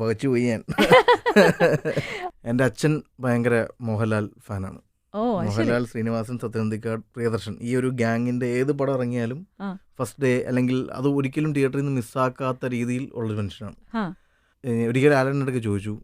പകച്ചു പോയി ഞാൻ എന്റെ അച്ഛൻ ഭയങ്കര മോഹൻലാൽ ഫാനാണ്. മോഹൻലാൽ ശ്രീനിവാസൻ സത്യനന്ദിക്കാട് പ്രിയദർശൻ ഈ ഒരു ഗ്യാങ്ങിന്റെ ഏത് പടം ഇറങ്ങിയാലും ഫസ്റ്റ് ഡേ അല്ലെങ്കിൽ അത് ഒരിക്കലും തിയേറ്ററിൽ നിന്ന് മിസ്സാക്കാത്ത രീതിയിൽ ഉള്ളൊരു മനുഷ്യനാണ്. ഒരിക്കലും ആരുടെ അടുക്ക ചോദിച്ചു.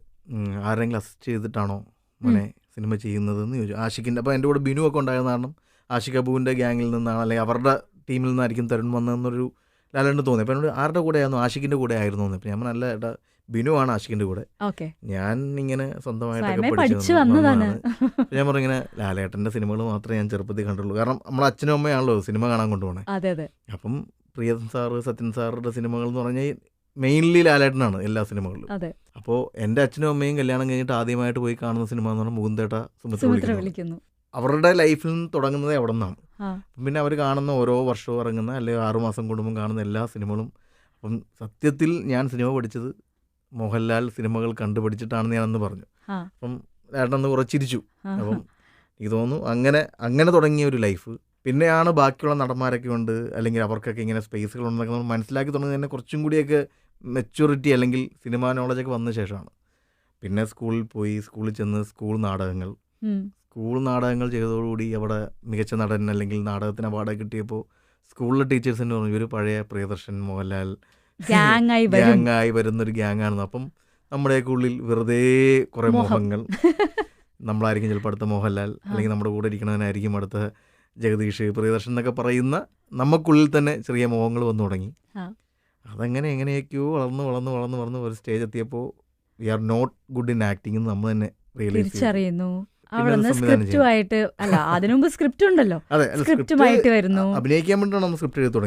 ആരെങ്കിലും അസിസ്റ്റ് ചെയ്തിട്ടാണോ മോനെ സിനിമ ചെയ്യുന്നതെന്ന് ചോദിച്ചു. ആഷിഖിന്റെ അപ്പോൾ എന്റെ കൂടെ ബിനു ഒക്കെ ഉണ്ടായിരുന്ന കാരണം ആഷിഖ് അബുവിന്റെ ഗ്യാങ്ങിൽ നിന്നാണ് അല്ലെങ്കിൽ അവരുടെ ടീമിൽ നിന്നായിരിക്കും തരുൺ വന്നതെന്നൊരു ലാലണ്ട് തോന്നി. അപ്പോൾ എന്നോട് ആരുടെ കൂടെ ആയിരുന്നു ആഷിക്കിന്റെ കൂടെ ആയിരുന്നു എന്ന് ഞാൻ നല്ല ഏട്ടാ ബിനു ആണ് ആഷിക്കിന്റെ കൂടെ. ഓക്കെ. ഞാൻ ഇങ്ങനെ സ്വന്തമായിട്ടൊക്കെ പഠിച്ചു. അപ്പോൾ ഞാൻ പറഞ്ഞു ഇങ്ങനെ ലാലേട്ടന്റെ സിനിമകൾ മാത്രമേ ഞാൻ ചെറുപ്പത്തിൽ കണ്ടുള്ളൂ കാരണം നമ്മളെ അച്ഛനും അമ്മയാണല്ലോ സിനിമ കാണാൻ കൊണ്ടുപോകണേ അതെ അതെ. അപ്പം പ്രിയദൻ സാറ് സത്യൻ സാറുടെ സിനിമകൾ എന്ന് പറഞ്ഞാൽ മെയിൻലി ലാലേട്ടനാണ് എല്ലാ സിനിമകളിലും. അപ്പോൾ എന്റെ അച്ഛനും അമ്മയും കല്യാണം കഴിഞ്ഞിട്ട് ആദ്യമായിട്ട് പോയി കാണുന്ന സിനിമ എന്ന് പറഞ്ഞാൽ മുകുന്ദേട്ട സുമിത്ര വിളിക്കുന്നു. അവരുടെ ലൈഫിൽ നിന്ന് തുടങ്ങുന്നത് എവിടെ നിന്നാണ്? പിന്നെ അവർ കാണുന്ന ഓരോ വർഷവും ഇറങ്ങുന്ന അല്ലെങ്കിൽ ആറുമാസം കൂടുമ്പം കാണുന്ന എല്ലാ സിനിമകളും. അപ്പം സത്യത്തിൽ ഞാൻ സിനിമ പഠിച്ചത് മോഹൻലാൽ സിനിമകൾ കണ്ടുപിടിച്ചിട്ടാണെന്ന് ഞാനന്ന് പറഞ്ഞു. അപ്പം ഏട്ടനന്ന് കുറച്ചിരിച്ചു അപ്പം എനിക്ക് തോന്നുന്നു അങ്ങനെ അങ്ങനെ തുടങ്ങിയ ഒരു ലൈഫ്. പിന്നെയാണ് ബാക്കിയുള്ള നടന്മാരൊക്കെ ഉണ്ട്. അല്ലെങ്കിൽ അവർക്കൊക്കെ ഇങ്ങനെ സ്പേസുകൾ ഉണ്ടെന്നൊക്കെ നമ്മൾ മനസ്സിലാക്കി തുടങ്ങുന്നത് തന്നെ കുറച്ചും കൂടിയൊക്കെ മെച്യൂരിറ്റി അല്ലെങ്കിൽ സിനിമാ നോളജൊക്കെ വന്ന ശേഷമാണ്. പിന്നെ സ്കൂളിൽ പോയി സ്കൂളിൽ ചെന്ന് സ്കൂൾ നാടകങ്ങൾ. സ്കൂൾ നാടകങ്ങൾ ചെയ്തതോടുകൂടി അവിടെ മികച്ച നടൻ അല്ലെങ്കിൽ നാടകത്തിന് അവാർഡ് കിട്ടിയപ്പോൾ സ്കൂളിലെ ടീച്ചേഴ്സ് ടീച്ചേഴ്സിന് പറഞ്ഞു ഒരു പഴയ പ്രിയദർശൻ മോഹൻലാൽ. ഗ്യാങ്ങായി ആയി വരുന്ന ഗ്യാങ്ങായി വരുന്നൊരു ഗ്യാങ്ങാണെന്ന് അപ്പം നമ്മുടെയൊക്കെ ഉള്ളിൽ വെറുതെ കുറേ മോഹങ്ങൾ. നമ്മളായിരിക്കും ചിലപ്പോൾ അടുത്ത മോഹൻലാൽ അല്ലെങ്കിൽ നമ്മുടെ കൂടെ ഇരിക്കണവനായിരിക്കും അടുത്ത ജഗദീഷ് പ്രിയദർശൻ എന്നൊക്കെ പറയുന്ന നമുക്കുള്ളിൽ തന്നെ ചെറിയ മോഹങ്ങൾ വന്നു തുടങ്ങി. അതങ്ങനെ എങ്ങനെയൊക്കെയോ വളർന്ന് വളർന്ന് വളർന്ന് വളർന്ന് ഒരു സ്റ്റേജ് എത്തിയപ്പോൾ we are not good in acting എന്ന് നമ്മൾ തന്നെ റിയലൈസ് തിരിച്ചറിയുന്നു. പിന്നെ അവിടെ അത് നിന്ന് സംവിധാനം ചെയ്യണം. സ്ക്രിപ്റ്റുമായിട്ട് അല്ല അതിനു മുമ്പ് സ്ക്രിപ്റ്റ് ഉണ്ടല്ലോ. സ്ക്രിപ്റ്റുമായിട്ട് വരുന്നു. അഭിനയിക്കാൻ വേണ്ടിയിട്ടാണ് നമ്മൾ സ്ക്രിപ്റ്റ് എഴുതി തുടങ്ങി